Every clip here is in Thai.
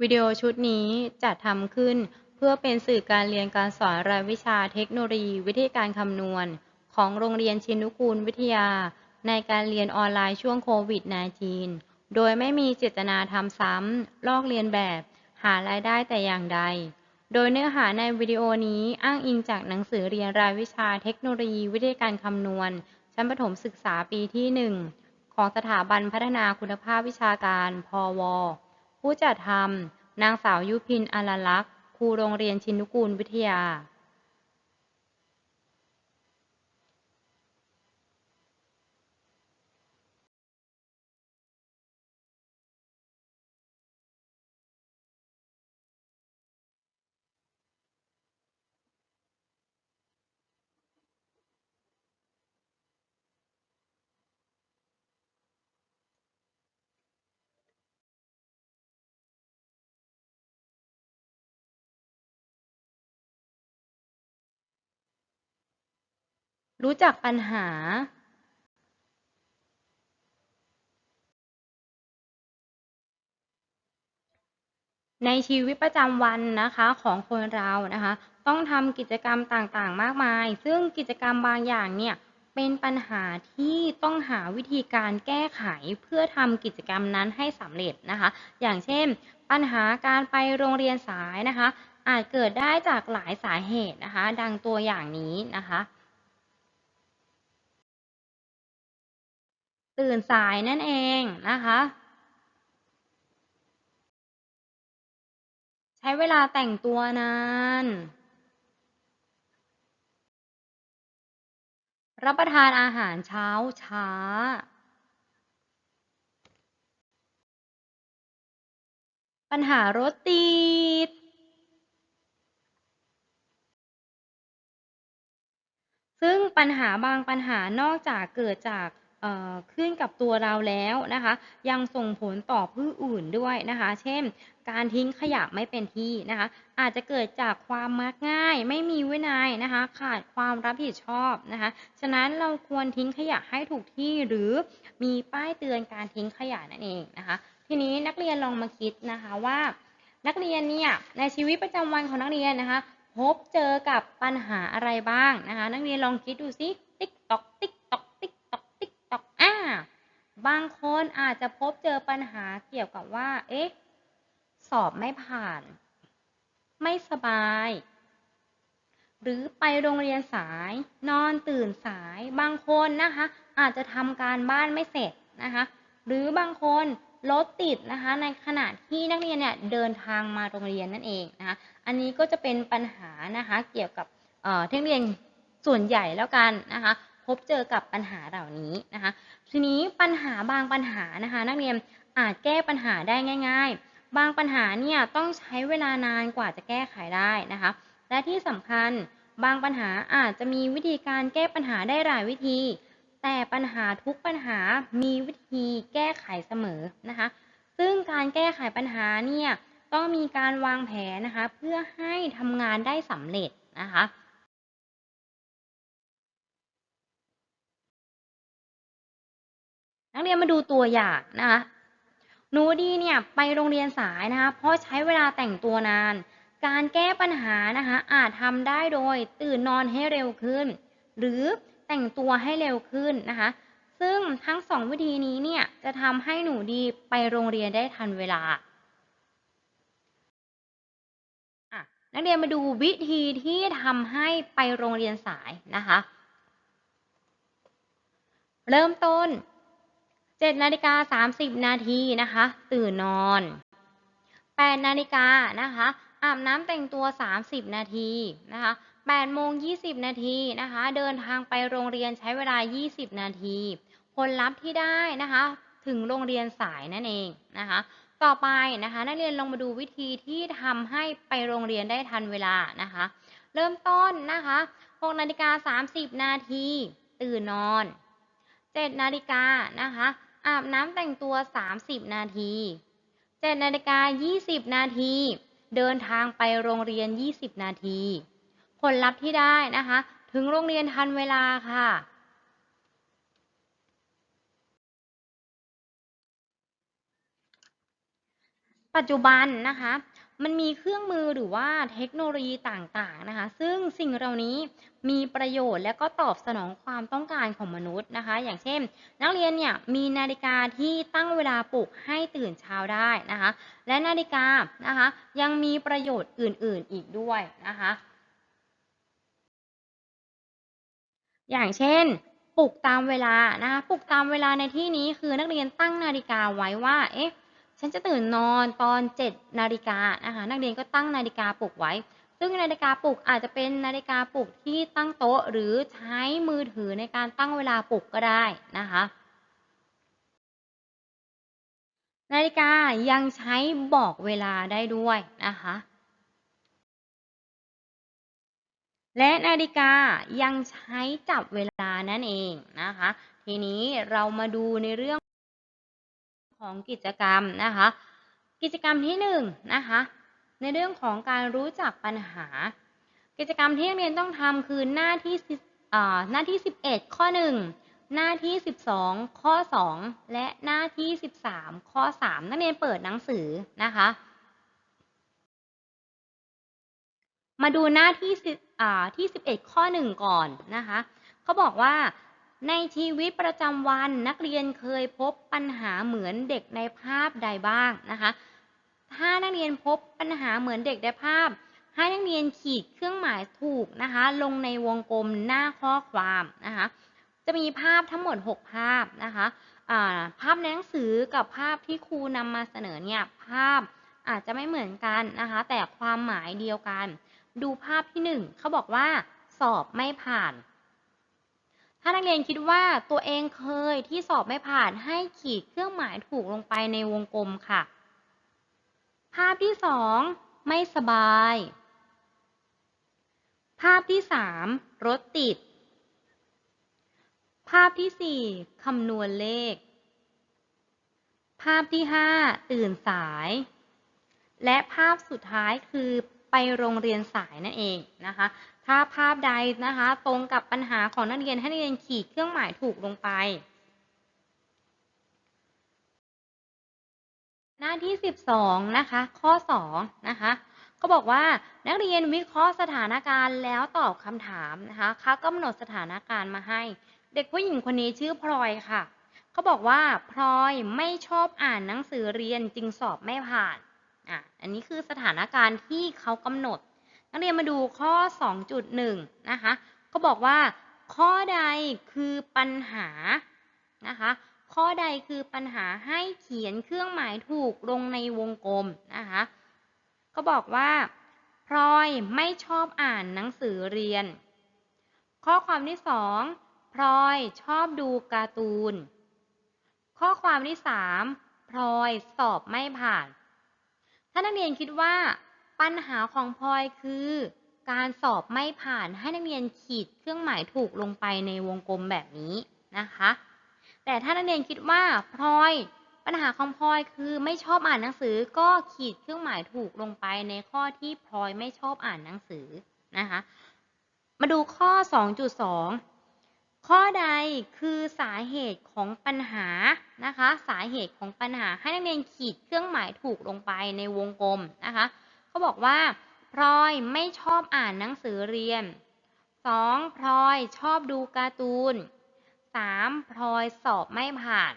วิดีโอชุดนี้จัดทำขึ้นเพื่อเป็นสื่อการเรียนการสอนรายวิชาเทคโนโลยีวิธีการคำนวณ ของโรงเรียนชินุกูลวิทยา ในการเรียนออนไลน์ช่วงโควิด -19 โดยไม่มีเจตนาทำซ้ำ ลอกเลียนแบบ หารายได้แต่อย่างใด โดยเนื้อหาในวิดีโอนี้อ้างอิงจากหนังสือเรียนรายวิชาเทคโนโลยีวิธีการคำนวณ ชั้นประถมศึกษาปีที่ 1 ของสถาบันพัฒนาคุณภาพวิชาการ พว ผู้จัดทำนางสาวยุพินอลลักษณ์ ครูโรงเรียนชินุกูลวิทยา รู้จักปัญหาในชีวิตประจำวันนะคะของคนเรานะคะ ต้องทำกิจกรรมต่างๆ มากมาย ซึ่งกิจกรรมบางอย่างเนี่ยเป็นปัญหาที่ต้องหาวิธีการแก้ไขเพื่อทำกิจกรรมนั้นให้สำเร็จนะคะ อย่างเช่น ปัญหาการไปโรงเรียนสายนะคะ อาจเกิดได้จากหลายสาเหตุนะคะ ดังตัวอย่างนี้นะคะ ตื่นสายนั่นเองนะคะ ใช้เวลาแต่งตัวนานรับประทานอาหารเช้าช้า ปัญหารถติด ซึ่งปัญหาบางปัญหานอกจากเกิดจาก ขึ้นกับตัวเราแล้วนะคะ ยังส่งผลต่อผู้อื่นด้วยนะคะ เช่น การทิ้งขยะไม่เป็นที่นะคะ อาจจะเกิดจากความมักง่าย ไม่มีวินัยนะคะ ขาดความรับผิดชอบนะคะ ฉะนั้นเราควรทิ้งขยะให้ถูกที่หรือมีป้ายเตือนการทิ้งขยะนั่นเองนะคะ ทีนี้นักเรียนลองมาคิดนะคะว่า นักเรียนเนี่ยในชีวิตประจำวันของนักเรียนนะคะ พบเจอกับปัญหาอะไรบ้างนะคะ นักเรียนลองคิดดูซิติ๊กตอกติ๊กตอกติ๊กตอกติ๊กตอกอ่า บางคนอาจจะพบเจอปัญหาเกี่ยวกับว่า เอ๊ะ สอบไม่ผ่าน ไม่สบาย หรือไปโรงเรียนสาย นอนตื่นสาย บางคนนะคะ อาจจะทำการบ้านไม่เสร็จนะคะ หรือบางคนรถติดนะคะ ในขณะที่นักเรียนเนี่ยเดินทางมาโรงเรียนนั่นเองนะคะ อันนี้ก็จะเป็นปัญหานะคะ เกี่ยวกับเทคเรียนส่วนใหญ่แล้วกันนะคะ บเจอกับปัญหาเหล่านี้นะคะ ทีนี้ปัญหาบางปัญหานะคะ นักเรียนอาจแก้ปัญหาได้ง่าย ๆ บางปัญหาเนี่ยต้องใช้เวลานานกว่าจะแก้ไขได้นะคะ และที่สำคัญบางปัญหาอาจจะมีวิธีการแก้ปัญหาได้หลายวิธี แต่ปัญหาทุกปัญหามีวิธีแก้ไขเสมอนะคะ ซึ่งการแก้ไขปัญหาเนี่ยต้องมีการวางแผนนะคะ เพื่อให้ทำงานได้สำเร็จนะคะ นักเรียนมาดูตัวอย่างนะคะหนูดีเนี่ยไปโรงเรียนสายนะคะเพราะใช้เวลาแต่งตัวนาน การแก้ปัญหานะคะอาจทำได้โดยตื่นนอนให้เร็วขึ้น หรือแต่งตัวให้เร็วขึ้นนะคะซึ่งทั้งสองวิธีนี้เนี่ยจะทำให้หนูดีไปโรงเรียนได้ทันเวลานักเรียนมาดูวิธีที่ทำให้ไปโรงเรียนสายนะคะ เริ่มต้น 7นาฬิกา30 นาทีนะคะ ตื่นนอน8นาฬิกานะคะ อาบน้ำแต่งตัว 30 นาทีนะคะ8โมง20 นาทีนะคะ เดินทางไปโรงเรียนใช้เวลา 20 นาที ผลลัพธ์ที่ได้นะคะ ถึงโรงเรียนสายนั่นเองนะคะ ต่อไปนะคะ นักเรียนลองมาดูวิธีที่ทำให้ไปโรงเรียนได้ทันเวลานะคะ เริ่มต้นนะคะ6นาฬิกา30 นาที ตื่นนอน 7 นาฬิกานะคะ อาบน้ำแต่งตัว 30 นาที 7 นาฬิกา 20 นาที เดินทางไปโรงเรียน 20 นาที ผลลัพธ์ที่ได้นะคะ ถึงโรงเรียนทันเวลาค่ะปัจจุบันนะคะ มันมีเครื่องมือหรือว่าเทคโนโลยีต่างๆนะคะ ซึ่งสิ่งเหล่านี้มีประโยชน์และก็ตอบสนองความต้องการของมนุษย์นะคะ อย่างเช่น นักเรียนเนี่ยมีนาฬิกาที่ตั้งเวลาปลุกให้ตื่นเช้าได้นะคะ และนาฬิกานะคะยังมีประโยชน์อื่นๆอีกด้วยนะคะ อย่างเช่นปลุกตามเวลานะคะปลุกตามเวลาในที่นี้คือนักเรียนตั้งนาฬิกาไว้ว่าเอ๊ะ ฉันจะตื่นนอนตอน7นาฬิกานะคะนักเรียนก็ตั้งนาฬิกาปลุกไว้ ซึ่งนาฬิกาปลุกอาจจะเป็นนาฬิกาปลุกที่ตั้งโต๊ะ หรือใช้มือถือในการตั้งเวลาปลุกก็ได้นะคะนาฬิกายังใช้บอกเวลาได้ด้วยนะคะและนาฬิกายังใช้จับเวลานั่นเองนะคะ ทีนี้เรามาดูในเรื่อง ของกิจกรรมนะคะ กิจกรรมที่หนึ่งนะคะ ในเรื่องของการรู้จักปัญหา กิจกรรมที่นักเรียนต้องทำคือหน้าที่หน้าที่ 11 ข้อ 1 หน้าที่ 12 ข้อ 2 และหน้าที่ 13 ข้อ 3 นักเรียนเปิดหนังสือนะคะ มาดูหน้าที่ที่ 11 ข้อ 1 ก่อนนะคะเขาบอกว่า ในชีวิตประจำวันนักเรียนเคยพบปัญหาเหมือนเด็กในภาพใดบ้างนะคะ ถ้านักเรียนพบปัญหาเหมือนเด็กในภาพ ให้นักเรียนขีดเครื่องหมายถูกนะคะ ลงในวงกลมหน้าข้อความนะคะ จะมีภาพทั้งหมด 6 ภาพนะคะภาพในหนังสือกับภาพที่ครูนำมาเสนอเนี่ยภาพอาจจะไม่เหมือนกันนะคะ แต่ความหมายเดียวกัน ดูภาพที่ 1เขาบอกว่า สอบไม่ผ่าน ถ้านักเรียนคิดว่าตัวเองเคยที่สอบไม่ผ่านให้ขีดเครื่องหมายถูกลงไปในวงกลมค่ะ ภาพที่สองไม่สบาย ภาพที่สามรถติด ภาพที่สี่คำนวณเลข ภาพที่ห้าตื่นสาย และภาพสุดท้ายคือไปโรงเรียนสายนั่นเองนะคะ ถ้าภาพใดนะคะ ตรงกับปัญหาของนักเรียนให้นักเรียนขีดเครื่องหมายถูกลงไป หน้าที่ 12 นะคะ ข้อ 2 นะคะเขาบอกว่านักเรียนวิเคราะห์สถานการณ์แล้วตอบคำถามนะคะเขากำหนดสถานการณ์มาให้ เด็กผู้หญิงคนนี้ชื่อพลอยค่ะเขาบอกว่าพลอยไม่ชอบอ่านหนังสือเรียนจึงสอบไม่ผ่านอะอันนี้คือสถานการณ์ที่เขากำหนด นักเรียนมาดูข้อ 2.1 นะคะเขาบอกว่า ข้อใดคือปัญหานะคะ ข้อใดคือปัญหาให้เขียนเครื่องหมายถูกลงในวงกลมนะคะ ก็บอกว่าพลอยไม่ชอบอ่านหนังสือเรียน ข้อความที่สองพลอยชอบดูการ์ตูน ข้อความที่สามพลอยสอบไม่ผ่าน ถ้านักเรียนคิดว่า ปัญหาของพลอยคือ การสอบไม่ผ่านให้นักเรียนขีดเครื่องหมายถูกลงไปในวงกลมแบบนี้นะคะ แต่ถ้านักเรียนคิดว่าพลอย ปัญหาของพลอยคือไม่ชอบอ่านหนังสือก็ขีดเครื่องหมายถูกลงไปในข้อที่พลอยไม่ชอบอ่านหนังสือนะคะ มาดูข้อ 2.2ข้อใดคือสาเหตุของปัญหานะคะ สาเหตุของปัญหาให้นักเรียนขีดเครื่องหมายถูกลงไปในวงกลมนะคะ เขาบอกว่า พลอยไม่ชอบอ่านหนังสือเรียน 2. พลอยชอบดูการ์ตูน 3. พลอยสอบไม่ผ่าน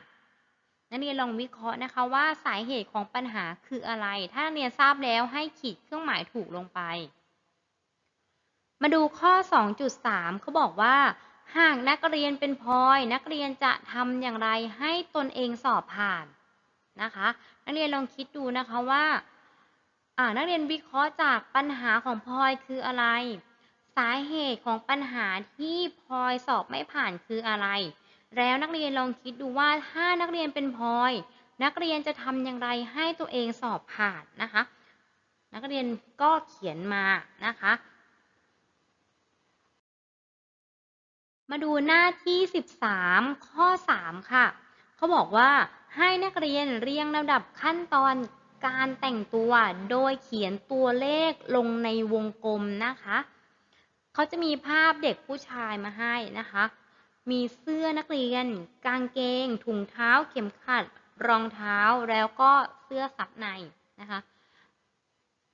นักเรียนลองวิเคราะห์นะคะว่าสาเหตุของปัญหาคืออะไร ถ้านักเรียนทราบแล้วให้ขีดเครื่องหมายถูกลงไป มาดูข้อ 2.3 เขาบอกว่า หากนักเรียนเป็นพลอย นักเรียนจะทำอย่างไรให้ตนเองสอบผ่านนะคะ นักเรียนลองคิดดูนะคะว่า อ่า นักเรียนวิเคราะห์จากปัญหาของพลอยคืออะไร สาเหตุของปัญหาที่พลอยสอบไม่ผ่านคืออะไร แล้วนักเรียนลองคิดดูว่าถ้านักเรียนเป็นพลอย นักเรียนจะทำอย่างไรให้ตัวเองสอบผ่านนะคะ นักเรียนก็เขียนมานะคะ มาดูหน้าที่ 13 ข้อ 3 ค่ะ เขาบอกว่าให้นักเรียนเรียงลำดับขั้นตอน การแต่งตัวโดยเขียนตัวเลขลงในวงกลมนะคะเขาจะมีภาพเด็กผู้ชายมาให้นะคะ มีเสื้อนักเรียน กางเกง ถุงเท้า เข็มขัด รองเท้า แล้วก็เสื้อซับในนะคะ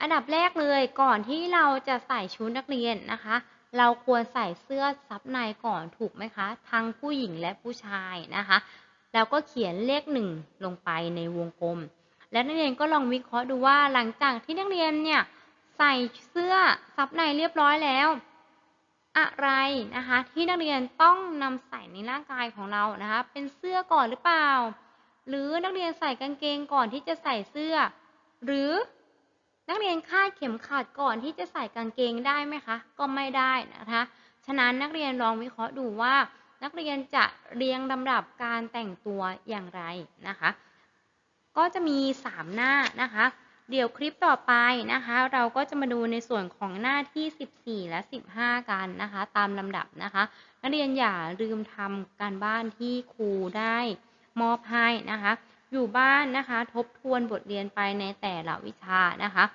อันดับแรกเลยก่อนที่เราจะใส่ชุดนักเรียนนะคะ เราควรใส่เสื้อซับในก่อนถูกไหมคะ ทั้งผู้หญิงและผู้ชายนะคะ แล้วก็เขียนเลขหนึ่งลงไปในวงกลม และนักเรียนก็ลองวิเคราะห์ดูว่าหลังจากที่นักเรียนเนี่ยใส่เสื้อซับในเรียบร้อยแล้ว อะไรนะคะ ที่นักเรียนต้องนำใส่ในร่างกายของเรานะคะ เป็นเสื้อก่อนหรือเปล่า หรือนักเรียนใส่กางเกงก่อนที่จะใส่เสื้อ หรือนักเรียนคาดเข็มขัดก่อนที่จะใส่กางเกงได้ไหมคะ ก็ไม่ได้นะคะ ฉะนั้นนักเรียนลองวิเคราะห์ดูว่า นักเรียนจะเรียงลำดับการแต่งตัวอย่างไรนะคะ ก็จะมี 3 หน้านะคะ เดี๋ยวคลิปต่อไปนะคะ เราก็จะมาดูในส่วนของหน้าที่ 14 และ 15 กันนะคะ ตามลำดับนะคะ นักเรียนอย่าลืมทำการบ้านที่ครูได้มอบให้นะคะ อยู่บ้านนะคะทบทวนบทเรียนไปในแต่ละวิชานะคะ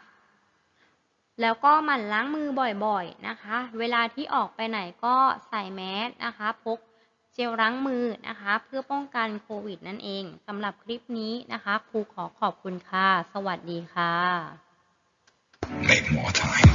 แล้วก็หมั่นล้างมือบ่อยๆนะคะ เวลาที่ออกไปไหนก็ใส่แมสนะคะ พก เจลล้างมือนะคะ เพื่อป้องกันโควิดนั่นเองสำหรับคลิปนี้นะคะครูขอขอบคุณค่ะ สวัสดีค่ะ Make more time.